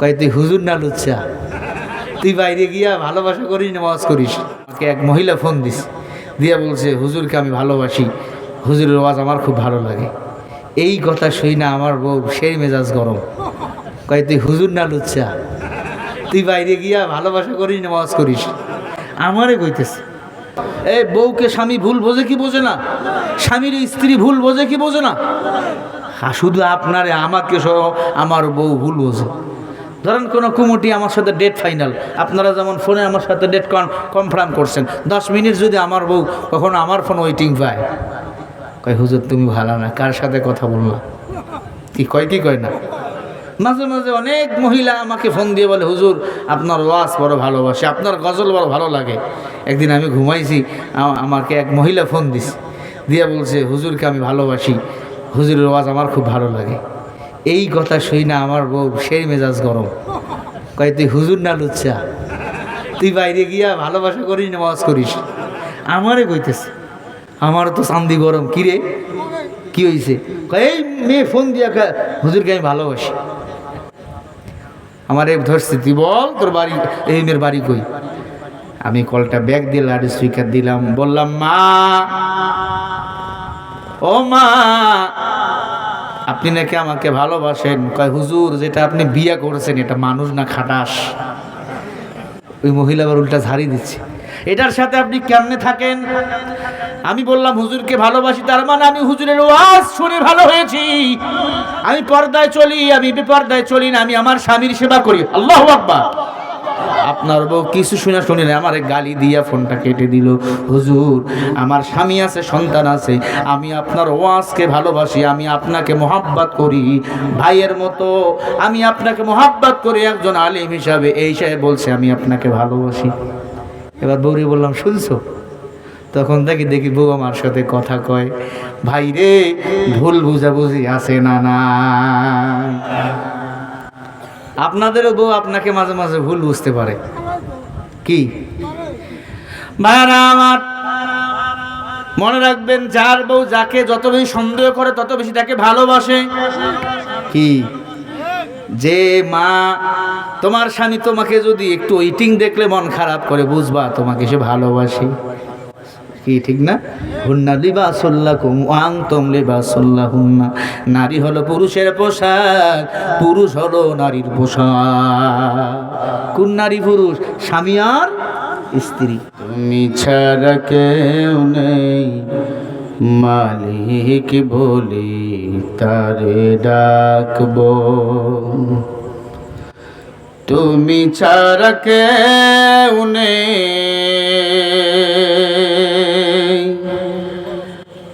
কয়, তুই হুজুর না লুচ্ছা তুই বাইরে গিয়া ভালোবাসা করিস নামাজ করিস? আমাকে এক মহিলা ফোন দিস দিয়া বলছে, হুজুরকে আমি ভালোবাসি। হুজুরের আওয়াজ আমার খুব ভালো লাগে। এই কথা শুই না আমার বউ, সেই মেজাজ গরম। কয়, তুই হুজুর না লুচ্ছা তুই বাইরে গিয়া ভালোবাসা করিস নামাজ করিস? আমারে কইতেছে, এ বউকে স্বামী ভুল বোঝে কি বোঝে না? স্বামীর স্ত্রী ভুল বোঝে কি বোঝে না? শুধু আপনারে, আমাকে সহ আমার বউ ভুল বোঝে। ধরেন কোনো কুমুটি আমার সাথে ডেট ফাইনাল আপনারা যেমন ফোনে আমার সাথে ডেট কনফার্ম করছেন, দশ মিনিট যদি আমার বউ কখনো আমার ফোন ওয়েটিং পায়, কয় হুজুর তুমি ভালো না, কার সাথে কথা বললাম কি কয় কি কয় না? মাঝে মাঝে অনেক মহিলা আমাকে ফোন দিয়ে বলে, হুজুর, আপনার ওয়াজ বড় ভালোবাসে, আপনার গজল বড় ভালো লাগে। একদিন আমি ঘুমাইছি আমাকে এক মহিলা ফোন দিস দিয়া বলছে, হুজুরকে আমি ভালোবাসি, হুজুরের ওয়াজ আমার খুব ভালো লাগে। এই কথা শুই না, আমার বউ সেই মেজাজ গরম। কয়, তুই হুজুর না লুচ্ছা তুই বাইরে গিয়া ভালোবাসা করিস নামাজ করিস? আমারে কইতেছে, আমারও তো চান্দি গরম কিরে কি হয়েছে এই মেয়ে ফোন দিয়া হুজুরকে আমি ভালোবাসি। আমার এক ধরছে, তুই বল, তোর বাড়ি, এই মেয়ের বাড়ি কই? আমি কলটা ব্যাগ দিয়ে লাউড স্পিকার দিলাম, বললাম, মা, ও মা আপনি নাকি আমাকে ভালোবাসেন? কয়, হুজুর, যেটা আপনি বিয়ে করেছেন, এটা মানুষ না খাটাস? ওই মহিলা আবার উল্টা ঝাড়ি দিচ্ছে। এটার সাথে আপনি কেমনে থাকেন? আমি বললাম, হুজুরকে ভালোবাসি, তার মানে আমি হুজুরের ওয়াজ শুনে ভালো হয়েছি। আমি পর্দায় চলি, আমি বেপর্দায় চলি না, আমি আমার স্বামীর সেবা করি। আল্লাহ আব্বা আপনার বউ কিছু শুনে শুনে না আমার গালি দিয়া ফোনটা কেটে দিল। হুজুর, আমার স্বামী আছে, সন্তান আছে। আমি আপনার ওয়াজকে ভালোবাসি, আমি আপনাকে মোহাব্বত করি। ভাইয়ের মতো আমি আপনাকে মোহাব্বত করি, একজন আলিম হিসাবে। এই সাহেব বলছে, আমি আপনাকে ভালোবাসি। এবার বৌরি বললাম, শুনছো? তখন দেখি দেখি বউ আমার সাথে কথা কয় ভাই রে ভুল বুঝাবুঝি আছে না না আপনাদেরও বউ আপনাকে মাঝে মাঝে ভুল বুঝতে পারে। কি? আমার, মনে রাখবেন, যার বউ যাকে যত বেশি সন্দেহ করে, তত বেশি তাকে ভালোবাসে। কি? যে মা, তোমার স্বামী তোমাকে যদি একটু ওয়েটিং দেখলে মন খারাপ করে, বুঝবা তোমাকে সে ভালোবাসে। কি ঠিক না? হুন্না লিবাসুল্লাকুম ওয়াং তোম লিবাসুল্লাহুন্না। নারী হলো পুরুষের পোশাক, পুরুষ হলো নারীর পোশাক। কোন নারী পুরুষ? স্বামী আর স্ত্রী। তুমি ছাড়া কেউ নেই, মালিক বলি তারে ডাকবো। তুমি ছাড়া কেউ নেই।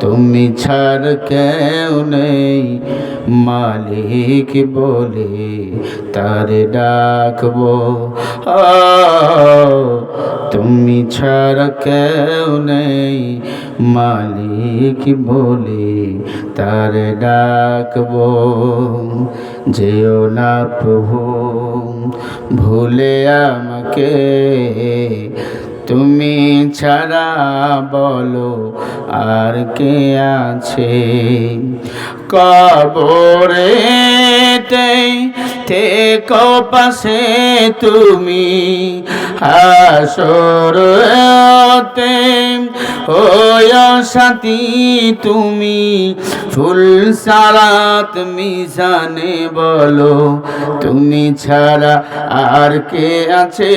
তুমি ছাড় কেউ নেই। মালিক বলে তার ডাকবো। তুমি ছাড় কেউ নেই। মালিক বলে তার ডাকবো। যেও না প্রভু, ভুলে আমাকে। তুমি ছাড়া বলো আর কে আছে? কবরেতে থেকো পাশে তুমি, হাসরতে ওয় সাথী তুমি, ফুল সারাত মিশানে বলো তুমি ছাড়া আর কে আছে?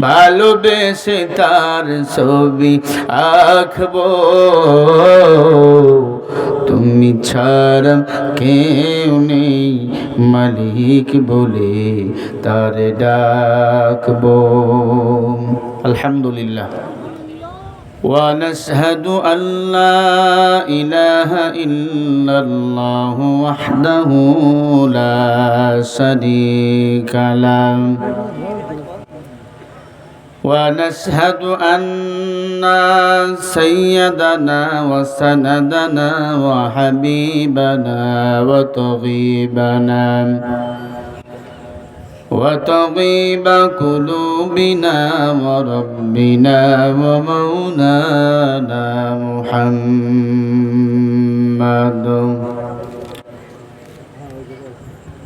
ভালোবেসে তার ছবি আঁকব। তুমি ছাড়া কেউ নেই, মালিক বলে তার ডাকব। আলহামদুলিল্লাহ। ونشهد أن لا إله إلا الله وحده لا شريك له ونشهد أن سيدنا وسندنا وحبيبنا وطغيبنا وطبيب قلوبنا وربنا ومولانا محمد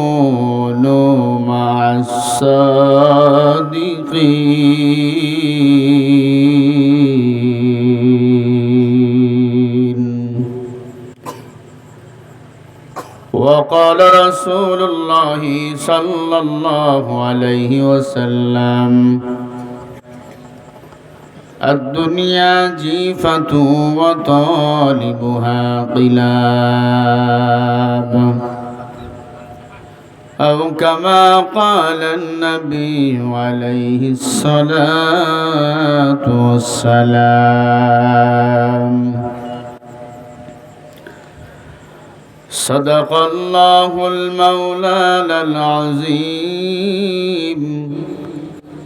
وكونوا مع الصادقين. وقال رسول الله صلى الله عليه وسلم الدنيا جيفة وطالبها قلاب أو كما قال النبي عليه الصلاة والسلام. صدق الله المولى العظيم.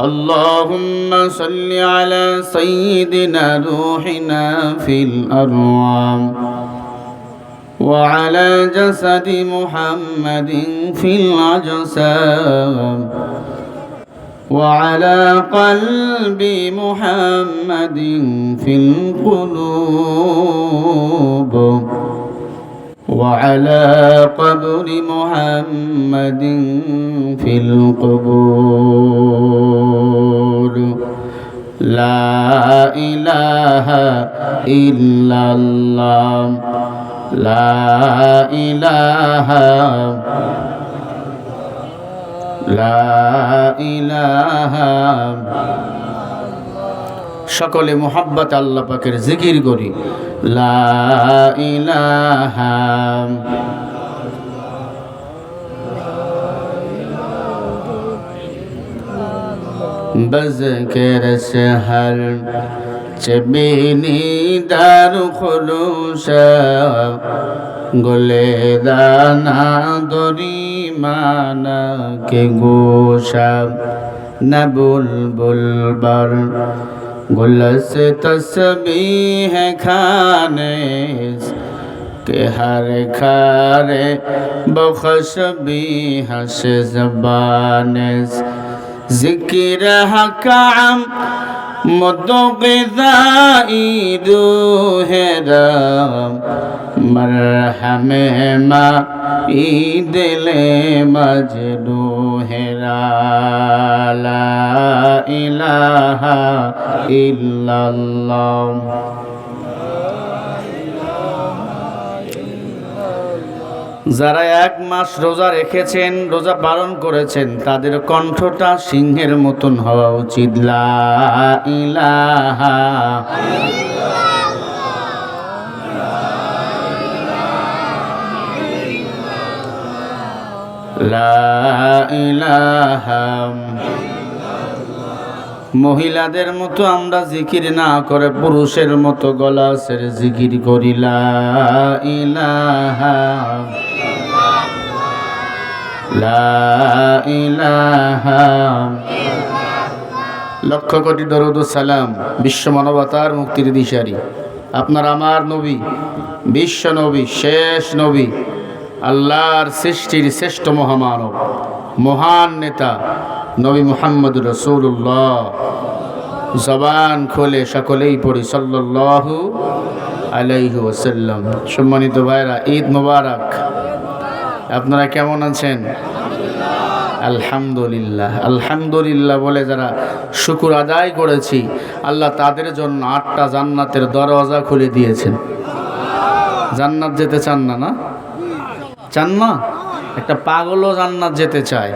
اللهم صل على سيدنا روحنا في الأرواح وعلى جسد محمد في الأجسام وعلى قلب محمد في القلوب وعلى قبر محمد في القبور لا إله إلا الله لا إله لا إله সকলে মোহাব্বত আল্লাহ পাকের জিকির করি লা ইলাহা بذكر سهر چبینی در خلوشا گله دانا دری مانا کے گوشا نبول بل بر گل سے تسبیح کھانے کہ ہر گھر بخش بھی ہس زبان ذکر حکام مدغذائی روح رام مرحم ما ای دل ইলাহা যারা এক মাস রোজা রেখেছেন, রোজা পালন করেছেন, তাদের কণ্ঠটা সিংহের মতন হওয়া উচিত। লা ইলাহা মহিলাদের মতো আমরা জিকির না করে পুরুষের মতো গলা ছেড়ে জিকির করি। লা ইলাহা লা ইলাহা লক্ষ কোটি দরুদ সালাম, বিশ্ব মানবতার মুক্তির দিশারি। আপনার আমার নবী, বিশ্ব নবী, শেষ নবী। আল্লাহর সৃষ্টির শ্রেষ্ঠ মহামানব, মহান নেতা নবী মোহাম্মদ রসুল্লাহ জবান খোলে সকলেই পড়ি, সাল্লাল্লাহু আলাইহি ওসাল্লাম সম্মানিত ভাইরা, ঈদ মোবারক। আপনারা কেমন আছেন? আলহামদুলিল্লাহ। আলহামদুলিল্লাহ বলে যারা শুকুর আদায় করেছি, আল্লাহ তাদের জন্য আটটা জান্নাতের দরওয়াজা খুলে দিয়েছেন। জান্নাত যেতে চান না না? চান না? একটা পাগলও জান্নাত যেতে চায়।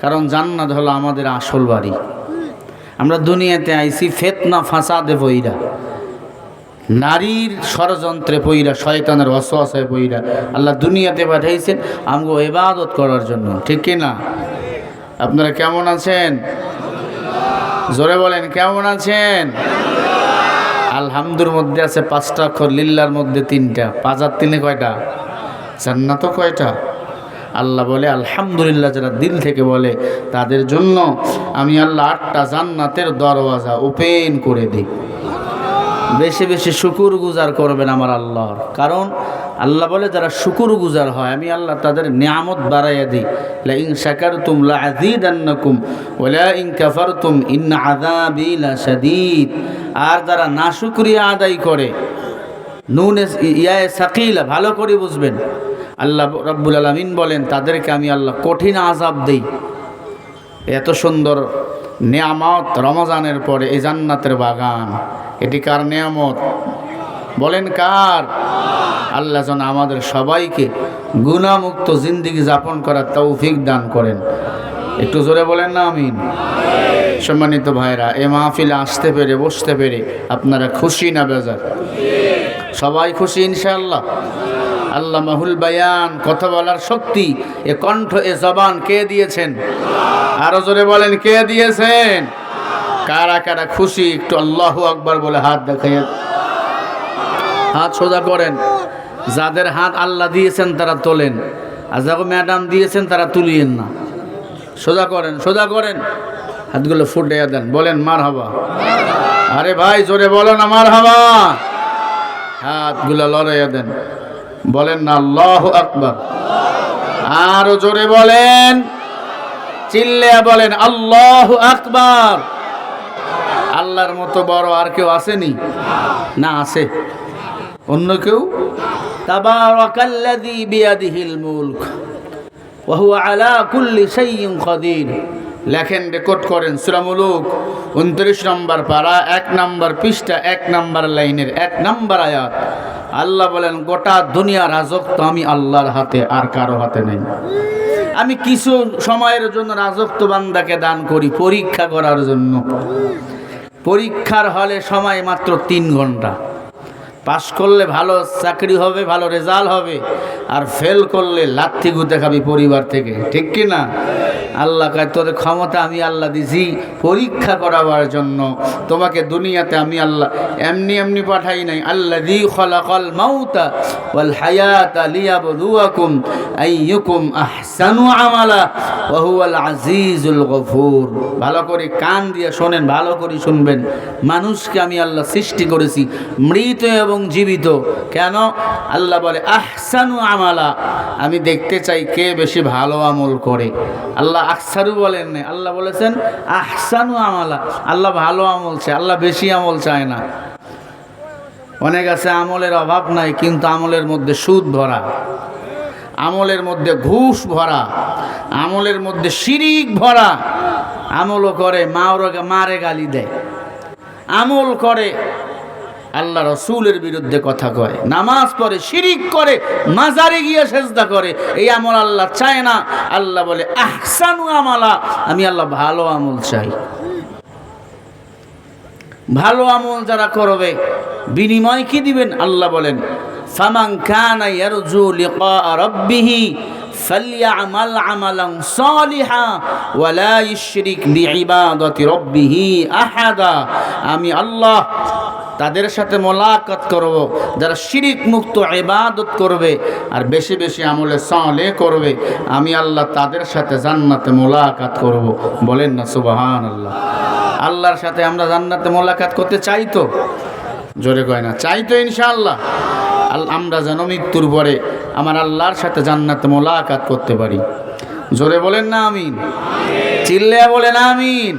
কারণ জান্নাত হলো আমাদের আসল বাড়ি। আমরা দুনিয়াতে আইছি, ফেতনা, ফাঁসাদে বইরা নারীর ষড়যন্ত্রে পইরা, শয়তানের অসহায় পইরা আল্লাহ দুনিয়াতে পাঠাইছেন, আমগো এবাদত করার জন্য। ঠিক না? আপনারা কেমন আছেন? জোরে বলেন, কেমন আছেন? আলহামদুর মধ্যে আছে পাঁচটা অক্ষর লিল্লার মধ্যে তিনটা। পাঁচ আর তিনে কয়টা? জান্নাতও কয়টা? আল্লাহ বলে, আলহামদুলিল্লাহ যারা দিল থেকে বলে, তাদের জন্য আমি আল্লাহ আটটা জান্নাতের দরওয়াজা ওপেন করে দিই। বেশি বেশি শুকুর গুজার করবেন আমার আল্লাহর। কারণ আল্লাহ বলে, যারা শুকুর গুজার হয়, আমি আল্লাহ তাদের নিয়ামত বাড়াইয়া দিই। লা ইন শাকারতুম লা আযীদান্নাকুম ওয়া লা ইন কাফারতুম ইন আযাবি লাশাদীদ। আর যারা নাশুকরিয়া আদায় করে, নুন ইয়ায়ে সাকিলা, ভালো করে বুঝবেন। আল্লাহ রব্বুল আলমিন বলেন, তাদেরকে আমি আল্লাহ কঠিন আজাব দেই। এত সুন্দর নিয়ামত রমজানের পরে এই জান্নাতের বাগান। এটি কার নিয়ামত? বলেন কার? আল্লাহ যেন আমাদের সবাইকে গুণামুক্ত জিন্দিগি যাপন করার তৌফিক দান করেন। একটু জোরে বলেন না, আমিন। সম্মানিত ভাইরা এ মাহফিলে আসতে পেরে, বসতে পেরে আপনারা খুশি না বেজার? সবাই খুশি ইনশাআল্লাহ? আল্লাহ মাহুল বায়ান, কথা বলার শক্তি, এ কণ্ঠ, এ জবান কে দিয়েছেন? আরও জোরে বলেন, কে দিয়েছেন? কারা কারা খুশি? একটু আল্লাহ আকবার বলে হাত দেখাইয়া হাত সোজা করেন। যাদের হাত আল্লাহ দিয়েছেন, তারা তোলেন। আর যাকে ম্যাডাম দিয়েছেন, তারা তুলিয়েন না। সোজা করেন সোজা করেন। হাতগুলো ফুটে দেন। বলেন মার হাবা আরে ভাই, জোরে বলো না মার হাবা হাতগুলো লড়াইয়া দেন। বলেন না, আল্লাহ আকবার। আরও জোরে বলেন। চিল্লে বলেন, আল্লাহ আকবার। আল্লাহর মতো বড় আর কেউ আসেনি? না, আছে। অন্য কেউ? তাবারাকাল্লাযী বিয়াদিহিল মুলক, ওয়া আলা কুল্লি শাইইন কাদির লেখেন, রেকর্ড করেন সূরা মুলুক 29 নম্বর পাড়া এক নম্বর পৃষ্ঠা, এক নম্বর লাইনের, এক নম্বর আয়াত। আল্লাহ বলেন, গোটা দুনিয়ার রাজত্ব আমি আল্লাহর হাতে, আর কারও হাতে নেই। আমি কিছু সময়ের জন্য রাজত্ব বান্দাকে দান করি, পরীক্ষা করার জন্য। পরীক্ষার হলে সময় মাত্র তিন ঘণ্টা। পাশ করলে ভালো চাকরি হবে, ভালো রেজাল্ট হবে, আর ফেল করলে লাথি গুতে খাবি পরিবার থেকে। ঠিক কি না? আল্লাহ কয়, তোর ক্ষমতা আমি আল্লাহ দিছি পরীক্ষা করাবার জন্য। তোমাকে দুনিয়াতে আমি আল্লাহ, এমনি এমনি পাঠাই নাই। আল্লাহ দি খলাকল মাউতা ওয়াল হায়াতা লিয়াবলুয়াকুম আইয়ুকুম আহসানু আমালা ওহুয়াল আজিজুল গফুর। ভালো করে কান দিয়ে শোনেন, ভালো করে শুনবেন। মানুষকে আমি আল্লাহ সৃষ্টি করেছি, মৃত এবং জীবিত। কেন? আল্লাহ বলে, আহসানু আমালা। আমি দেখতে চাই কে বেশি ভালো আমল করে। আল্লাহ আকসারু বলেন না আল্লাহ বলেছেন, আহসানু আমালা। আল্লাহ ভালো আমল চায়, আল্লাহ বেশি আমল চায় না। অনেক আছে আমলের অভাব নাই, কিন্তু আমলের মধ্যে সুদ ভরা। আমলের মধ্যে ঘুষ ভরা। আমলের মধ্যে শিরিক ভরা। আমলও করে মাওর মারে গালি দেয়। আমল করে আল্লাহ রসুলের বিরুদ্ধে কথা কয়। নামাজ পড়ে, শিরিক করে, মাজারে গিয়ে সেজদা করে। এই আমল আল্লাহ চায় না। আল্লাহ বলে, আহসানু আমালা। আমি আল্লাহ ভালো আমল চাই। ভালো আমল যারা করবে, বিনিময় কি দিবেন? আল্লাহ বলেন, ফামান কানা ইয়ারজু লিকা রাব্বিহি আমালান সালিহা ওয়া লা ইশরিক বিইবাদাতি রাব্বিহি আহাদা। আমি আল্লাহ তাদের সাথে মোলাকাত করব, যারা শিরিক মুক্ত ইবাদত করবে আর বেশি বেশি আমলে সালে করবে, আমি আল্লাহ তাদের সাথে জান্নাতে মোলাকাত করব। বলেন না সুবাহান আল্লাহ আল্লাহর সাথে আমরা জান্নাতে মোলাকাত করতে চাই তো? জোরে কয় না, চাই তো ইনশাআল্লাহ। আল, আমরা যেন মৃত্যুর পরে আমার আল্লাহর সাথে জান্নাতে মোলাকাত করতে পারি। জোরে বলেন না, আমিন। চিল্লে বলেন, আমিন।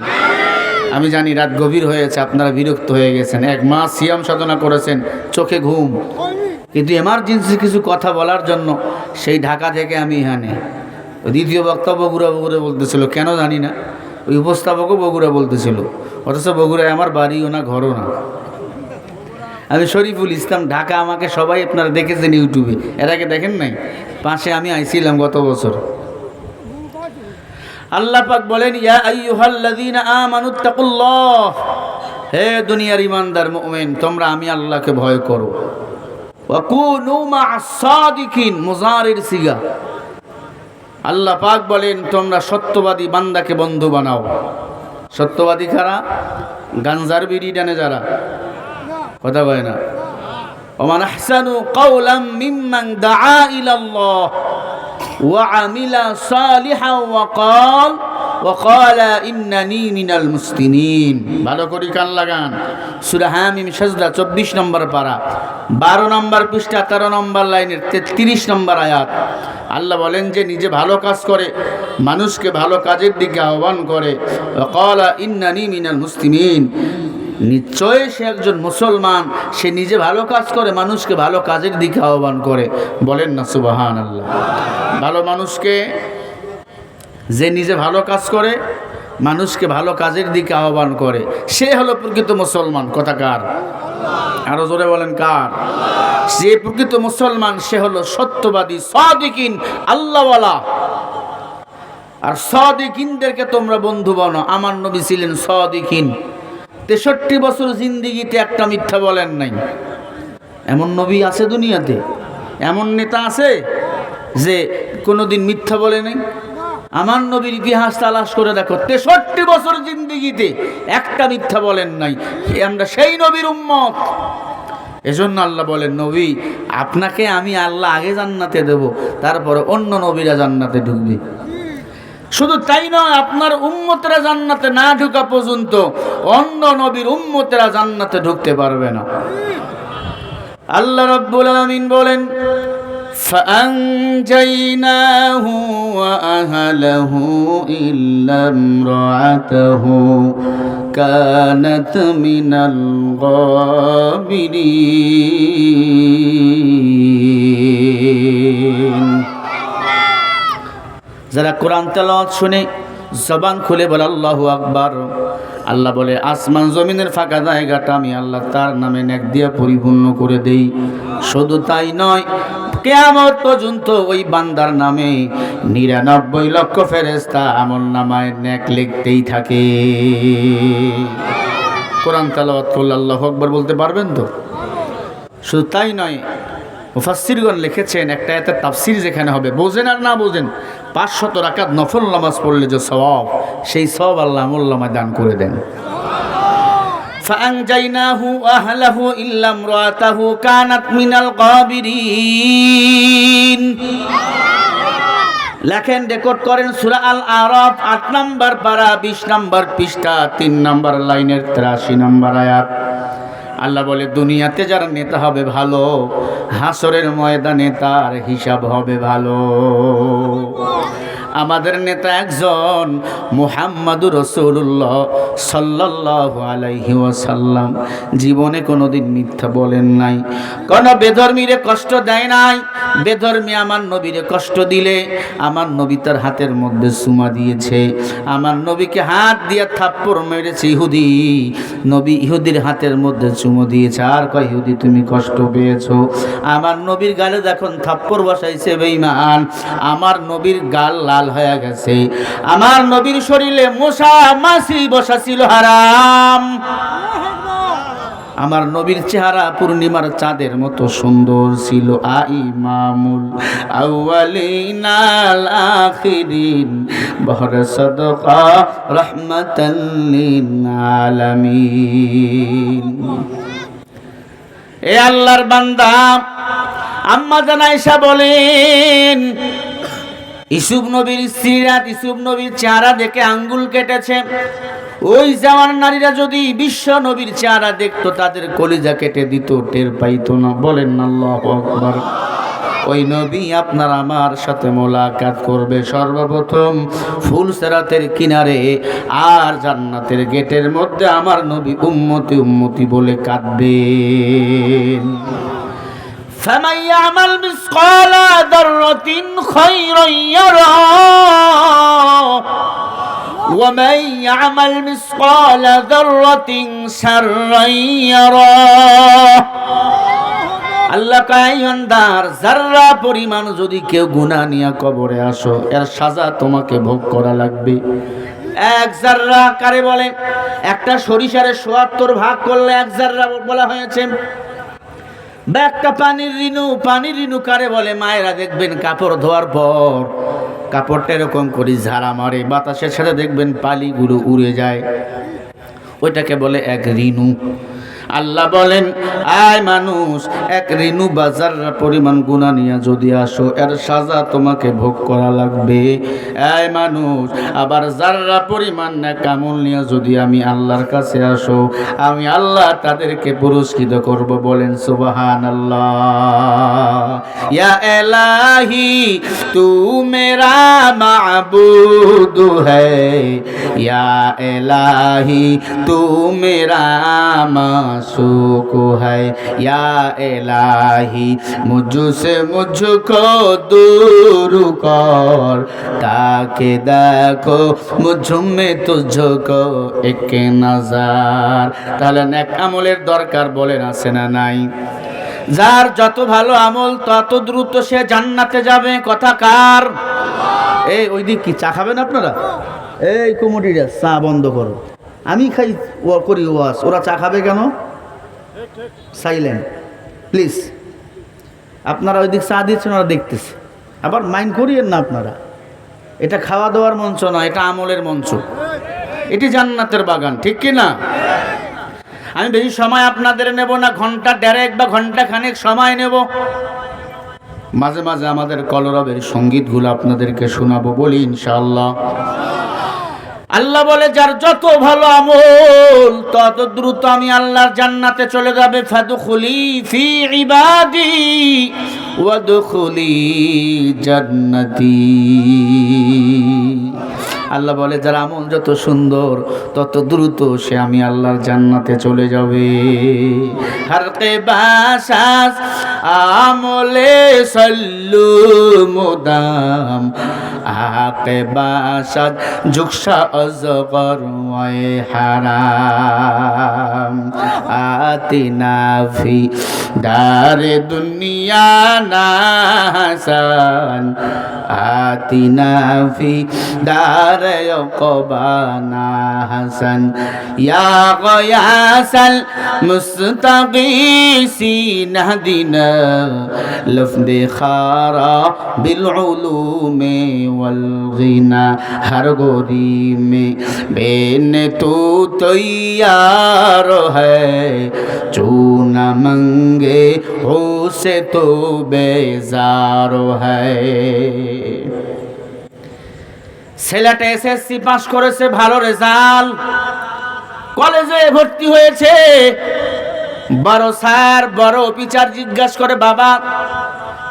আমি জানি রাত গভীর হয়েছে, আপনারা বিরক্ত হয়ে গেছেন। এক মাস সিয়াম সাধনা করেছেন, চোখে ঘুম। কিন্তু এমার্জেন্সি কিছু কথা বলার জন্য সেই ঢাকা থেকে আমি এখানে। দ্বিতীয় বক্তা বগুড়া বগুড়া বলতেছিল, কেন জানি না? ওই উপস্থাপকও বগুড়া বলতেছিল, অথচ বগুড়ায় আমার বাড়িও না, ঘরও না। আমি শরীফুল ইসলাম, ঢাকা আমাকে সবাই আপনারা দেখেছেন ইউটিউবে। এর আগে দেখেন নাই? পাশে আমি আইছিলাম গত বছর। আল্লাহ পাক বলেন, ইয়া আইয়ুহাল্লাযীনা আমানুত্তাকুল্লাহ হে দুনিয়ার ইমানদার মুমিন, তোমরা আমি আল্লাহকে ভয় করো। ওয়া কুনু মা'আস সাদিকিন, মুজারির সিগা। আল্লাহ পাক বলেন, তোমরা সত্যবাদী বান্দাকে বন্ধু বানাও। সত্যবাদী কারা? গাঞ্জার বিড়ি ডানে যারা। কথা বলে না? মিম্মান দাআ ইলা আল্লাহ ওয়া আমিলা সালিহা ওয়া ক্বাল ওয়া ক্বালা ইন্নানি মিনাল মুসলিমিন ভালো করে কান লাগান। সূরা হামিম সাজদা 24 নম্বর পারা। 12 নম্বর পৃষ্ঠা 13 নম্বর লাইনের 33 নম্বর আয়াত। আল্লাহ বলেন যে নিজে ভালো কাজ করে মানুষকে ভালো কাজের দিকে আহ্বান করে। ক্বালা ইন্নানি মিনাল মুসলিমিন নিশ্চয় সে একজন মুসলমান, সে নিজে ভালো কাজ করে, মানুষকে ভালো কাজের দিকে আহ্বান করে। বলেন না সুবাহান আল্লাহ ভালো মানুষকে, যে নিজে ভালো কাজ করে, মানুষকে ভালো কাজের দিকে আহ্বান করে। সে হলো প্রকৃত মুসলমান। কথা কার? আরও জোরে বলেন, কার? যে প্রকৃত মুসলমান, সে হলো সত্যবাদী সদিকিন, আল্লাহওয়ালা। আর সদিকিনদেরকে তোমরা বন্ধু বানো। আমার নবী ছিলেন সদিকিন। তেষট্টি বছর জিন্দিগিতে একটা মিথ্যা বলেন নাই। এমন নবী আছে দুনিয়াতে, এমন নেতা আছে যে কোনো দিন মিথ্যা বলে নাই। আমার নবীর ইতিহাস তালাশ করে দেখো, তেষট্টি বছর জিন্দিগিতে একটা মিথ্যা বলেন নাই। আমরা সেই নবীর উম্মত। এজন্য আল্লাহ বলেন, নবী, আপনাকে আমি আল্লাহ আগে জান্নাতে দেব, তারপরে অন্য নবীরা জান্নাতে ঢুকবে। শুধু তাই নয় আপনার উম্মতেরা জান্নাতে না ঢুকা পর্যন্ত অন্য নবীর উম্মতেরা জান্নাতে ঢুকতে পারবে না আল্লাহ রাব্বুল আলামিন বলেন فأنجيناه وأهله إلا امرأته كانت من الغابرين যারা কোরআন তেলাওয়াত শুনে জবান খুলে বলে, আল্লাহু আকবার। আল্লাহ বলে, আসমান জমিনের ফাঁকা জায়গাটা আমি আল্লাহ তার নামে নেক দিয়ে পরিপূর্ণ করে দেই। শুধু তাই নয়, কেয়ামত পর্যন্ত ওই বান্দার নামে নিরানব্বই লক্ষ ফেরেস্তা আমল নামায় নেক লিখতেই থাকে। কোরআন তেলাওয়াত করলে আল্লাহ আকবার বলতে পারবেন তো? শুধু তাই নয় মুফাসিরগণ লিখেছেন একটা এত তাফসির যেখানে হবে, বোঝেন আর না বোঝেন। পাঁচশত রাকাত নফল নামাজ পড়লে যে সওয়াব সেই সব আল্লাহ মোল্লামায় দান করে দেন فأنجيناه وأهله إلا امرأته كانت من الغابرين লেখেন রেকর্ড করেন সুরা আল আরব আট নম্বর পারা বিশ নম্বর পৃষ্ঠা তিন নম্বর লাইনের তিরাশি নম্বর আয়াত আল্লাহ বলে দুনিয়াতে যারা নেতা হবে ভালো হাসরের ময়দানে তার হিসাব হবে ভালো। আমাদের নেতা একজন মুহাম্মাদুর রসুল্লাহ সাল্লাহ আলাইহি ওয়াসাল্লাম। জীবনে কোনোদিন মিথ্যা বলেন নাই। কোন বেধর্মীরে কষ্ট দেয় নাই। বেধর্মী আমার নবীরে কষ্ট দিলে আমার নবী তার হাতের মধ্যে সুমা দিয়েছে। আমার নবীকে হাত দিয়ে থাপ্পড় মেরেছে ইহুদি। নবী ইহুদির হাতের মধ্যে চুমো দিয়েছে। আর কয়, ইহুদি, তুমি কষ্ট পেয়েছ? আমার নবীর গালে যখন থাপ্পড় বসাইছে, বেঈমান, আমার নবীর গাল লাল হয়ে গেছে। আমার নবীর শরীরে মশা, মাছি বসা ছিল হারাম। আমার নবীর চেহারা পূর্ণিমার চাঁদের মতো সুন্দর ছিল। আইমামুল আউয়ালিনাল আখিরিন, বহর সদকা রহমাতাল লিল আলামিন। এ আল্লাহর বান্দা আম্মা জানাইসা বলেন ইসুব নবীর স্ত্রীরা ইসুব নবীর চেহারা দেখে আঙ্গুল কেটেছে। ওই জামার নারীরা যদি বিশ্ব নবীর চেহারা দেখতো, তাদের কলিজা কেটে দিত, টের পাইতো না। বলেন আল্লাহ ওই নবী আপনার আমার সাথে মোলাকাত করবে। সর্বপ্রথম ফুল সেরাতের কিনারে আর জান্নাতের গেটের মধ্যে আমার নবী উম্মতি উম্মতি বলে কাঁদবেন। فمن يعمل مثقال ذرة خيرا يره ومن يعمل مثقال ذرة شرا يره আল্লাহ কায়ন্দার জাররা পরিমাণ যদি কেউ গুণা নিয়ে কবরে আসো এর সাজা তোমাকে ভোগ করা লাগবে এক জাররা কারে বলে একটা সরিষারে সোয়াত্তর ভাগ করলে এক জাররা বলা হয়েছে বা একটা পানির রিনু পানির রিনু কারে বলে, মায়েরা দেখবেন কাপড় ধোয়ার পর কাপড়টা এরকম করে ঝাড়া মারে, বাতাসের সাথে দেখবেন পালিগুলো উড়ে যায়। ওইটাকে বলে এক রিনু। আল্লাহ বলেন, আয় মানুষ, এক ঋণু বাজার পরিমাণ গুণা নিয়ে যদি আসো, এর সাজা তোমাকে ভোগ করা লাগবে। আয় মানুষ, আবার যাররা পরিমাণ না কামল নিয়ে যদি আমি আল্লাহর কাছে আসো, আমি আল্লাহ তাদেরকে পুরস্কৃত করব বলেন সুবাহান আল্লাহ ইয়া এলাহি, তু মেরা মাবুদ হ্যায় ইয়া এলাহি, তু মেরা मासूक है या इलाही मुझसे मुझको दूर कर ताकि देखो मुझ में तुझको एक नजर তাহলে নেক আমলের দরকার বলেন আছে না নাই যার যত ভালো আমল তত দ্রুত সে জান্নাতে যাবে কথা কার এই ওই দিক কি চা খাবেন আপনারা এই কুমুটিরা চা বন্ধ করো আমি খাই ও করি ওয়াজ ওরা চা খাবে কেন সাইলেন্ট প্লিজ আপনারা ওই দিক চা দিচ্ছেন, ওরা দেখতেছে। আবার মাইন্ড করিয়েন না আপনারা। এটা খাওয়া দাওয়ার মঞ্চ না, এটা আমলের মঞ্চ। এটি জান্নাতের বাগান, ঠিক কি না? আমি বেশি সময় আপনাদের নেব না, ঘণ্টা দেড়েক বা ঘণ্টা খানেক সময় নেব। মাঝে মাঝে আমাদের কলরবের সঙ্গীতগুলো আপনাদেরকে শোনাবো বলি, ইনশাআল্লাহ। আল্লাহ বলে, যার যত ভালো আমল, তত দ্রুত আমি আল্লাহর জান্নাতে চলে যাবে। ফাদখুলি ফি ইবাদি, ওয়াদখুলি জান্নাতি। আল্লাহ বলে, যার আমল যত সুন্দর, তত দ্রুত সে আমি আল্লাহর জান্নাতে চলে যাবে। আমলে সল্লু মুদাম। আকে বাসাদ জুকসা অজগর হারাম। আতিনা ফি দারে দুনিয়া না হাসান আতিনা ফি দারে قبانا حسن يا غياس المستقيسين اهدنا لفدخارا بالعلوم والغنى ہر گوری میں بین تو تیار ہے چون منگے ہو سے تو بیزار ہے ছেলেটা এসএসসি পাস করেছে, ভালো রেজাল্ট কলেজে ভর্তি হয়েছে। বড় স্যার, বড় অফিসার জিজ্ঞাসা করে, বাবা,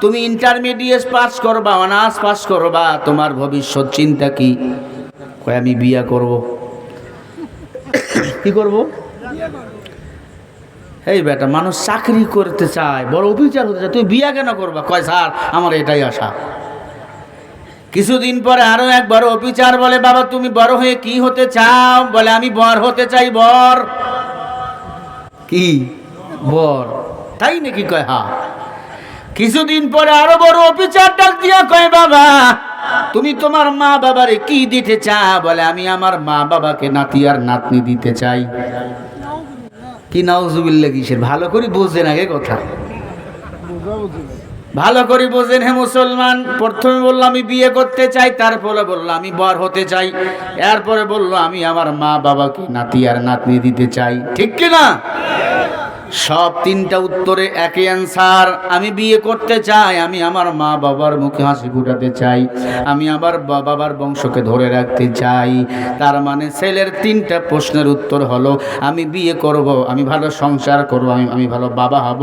তুমি ইন্টারমিডিয়েট পাস করবা অনার্স পাস করবা, তোমার ভবিষ্যৎ চিন্তা কি? কয়, আমি বিয়া করব। কি করব? এই বেটা, মানুষ চাকরি করতে চায়, বড় অফিসার হতে চায়, তুমি বিয়া কেন করবা? কয়, স্যার, আমার এটাই আশা। কিছুদিন পরে আরও এক বড় অফিসার বলে বাবা তুমি বড় হয়ে কি হতে চাও? বলে আমি বর হতে চাই বর। কি? বর। তাই নাকি কয় হা। কিছুদিন পরে আরও বড় অফিসার ডাক দিয়া কয় বাবা তুমি তোমার মা বাবারে কি দিতে চাও? বলে আমি আমার মা বাবাকে নাতি আর নাতনি দিতে চাই। কি নাউজুবিল্লা কিসের? ভালো করে বোঝেন আগে কথা। ভালো করে বোঝেন হে মুসলমান। প্রথমে বলল, আমি বিয়ে করতে চাই। তারপরে বলল, আমি বর হতে চাই। এরপরে বলল, আমি আমার মা বাবাকে নাতি আর নাতনি দিতে চাই। ঠিক কি না সব তিনটা উত্তরে একই অ্যান্সার আমি বিয়ে করতে চাই, আমি আমার মা বাবার মুখে হাসি ফুটাতে চাই, আমি আমার বাবার বংশকে ধরে রাখতে চাই। তার মানে ছেলের তিনটা প্রশ্নের উত্তর হলো, আমি বিয়ে করব, আমি ভালো সংসার করব, আমি আমি ভালো বাবা হব,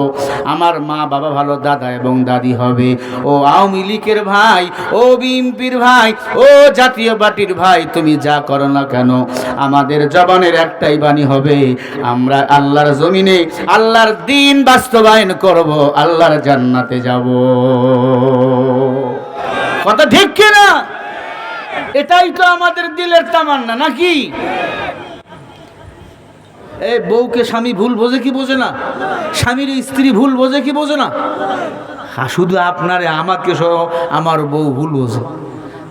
আমার মা বাবা ভালো দাদা এবং দাদি হবে। ও আওয়ামী লীগের ভাই, ও বিএনপির ভাই, ও জাতীয় পার্টির ভাই, তুমি যা করো না কেন, আমাদের জবানের একটাই বাণী হবে, আমরা আল্লাহর জমিনে আল্লাহর দিন বাস্তবায়ন করব, আল্লাহর জান্নাতে যাব। কথা ঠিক কিনা? এটাই তো আমাদের দিলের তামান্না, নাকি? এই বউকে স্বামী ভুল বোঝে কি বোঝে না? স্বামীর স্ত্রী ভুল বোঝে কি বোঝে না? হ্যাঁ শুধু আপনারে, আমাকে সহ আমার বউ ভুল বোঝে।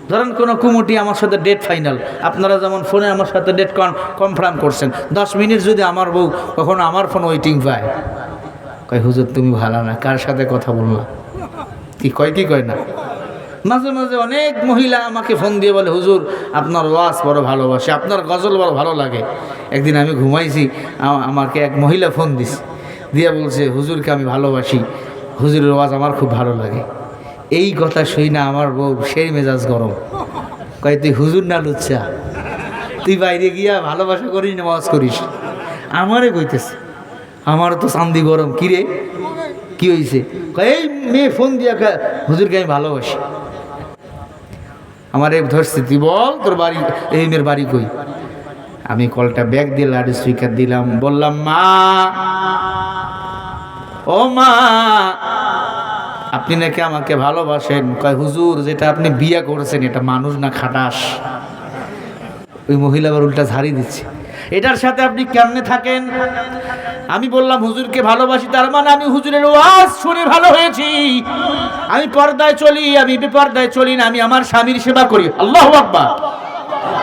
ধরেন কোনো কুমুটি আমার সাথে ডেট ফাইনাল আপনারা যেমন ফোনে আমার সাথে ডেট কনফার্ম করছেন, দশ মিনিট যদি আমার বউ কখনো আমার ফোন ওয়েটিং পায়, কয় হুজুর তুমি ভালো না, কার সাথে কথা বললা? কি কয় কি কয় না? মাঝে মাঝে অনেক মহিলা আমাকে ফোন দিয়ে বলে, হুজুর, আপনার ওয়াজ বড় ভালোবাসে, আপনার গজল বড় ভালো লাগে। একদিন আমি ঘুমাইছি আমাকে এক মহিলা ফোন দিস দিয়ে বলছে, হুজুরকে আমি ভালোবাসি, হুজুরের ওয়াজ আমার খুব ভালো লাগে। এই কথা শুই না, আমার বউ সেই মেজাজ গরম। কয়, তুই হুজুর না লুচ্ছা তুই বাইরে গিয়া ভালোবাসা করিস না করিস? আমারে কইতেছে আমার তো চান্দি গরম কিরে কি হয়েছে এই মেয়ে ফোন দিয়া হুজুরকে আমি ভালোবাসি। আমার ধরছে, তুই বল, তোর বাড়ি, এই মেয়ের বাড়ি কই? আমি কলটা ব্যাগ দিয়ে লাউড স্পিকার দিলাম, বললাম, মা, ও মা আপনি নাকি আমাকে ভালোবাসেন? কয়, হুজুর, যেটা আপনি বিয়ে করেছেন, এটা মানুষ না খাটাস? ওই মহিলা আবার উল্টা ঝাড়ি দিচ্ছে। এটার সাথে আপনি কেমনে থাকেন? আমি বললাম, হুজুরকে ভালোবাসি, তার মানে আমি হুজুরের ওয়াজ শুনে ভালো হয়েছি। আমি পর্দায় চলি, আমি বেপর্দায় চলি না, আমি আমার স্বামীর সেবা করি। আল্লাহ আকবার।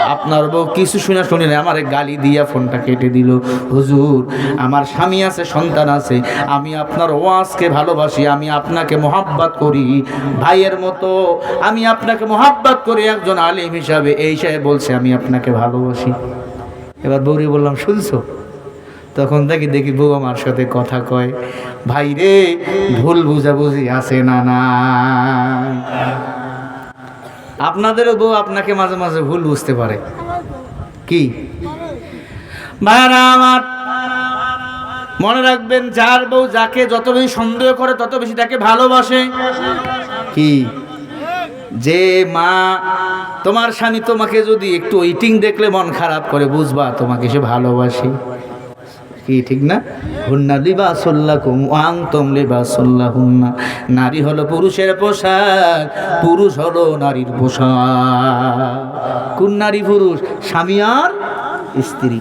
আপনার বউ কিছু শুনে শুনে না আমার গালি দিয়া ফোনটা কেটে দিল। হুজুর, আমার স্বামী আছে, সন্তান আছে, আমি আপনার ওয়াজকে ভালোবাসি, আমি আপনাকে মোহাব্বত করি। ভাইয়ের মতো আমি আপনাকে মোহাব্বত করি, একজন আলিম হিসাবে। এই সাহেব বলছে, আমি আপনাকে ভালোবাসি। এবার বৌরি বললাম, শুনছো? তখন দেখি দেখি বউ আমার সাথে কথা কয় ভাই রে ভুল বুঝাবুঝি আছে না না আপনাদেরও বউ আপনাকে মাঝে মাঝে ভুল বুঝতে পারে। কি? আমার, মনে রাখবেন, যার বউ যাকে যত বেশি সন্দেহ করে, তত বেশি তাকে ভালোবাসে। কি? যে মা, তোমার স্বামী তোমাকে যদি একটু ওয়েটিং দেখলে মন খারাপ করে, বুঝবা তোমাকে সে ভালোবাসে। কি, ঠিক না? হুন্না লিবাসুল্লাহ কুম ওয়াং তোম লিবাসুল্লাহ হুন্না নারী হলো পুরুষের পোশাক, পুরুষ হলো নারীর পোশাক। কোন নারী পুরুষ? স্বামী আর স্ত্রী।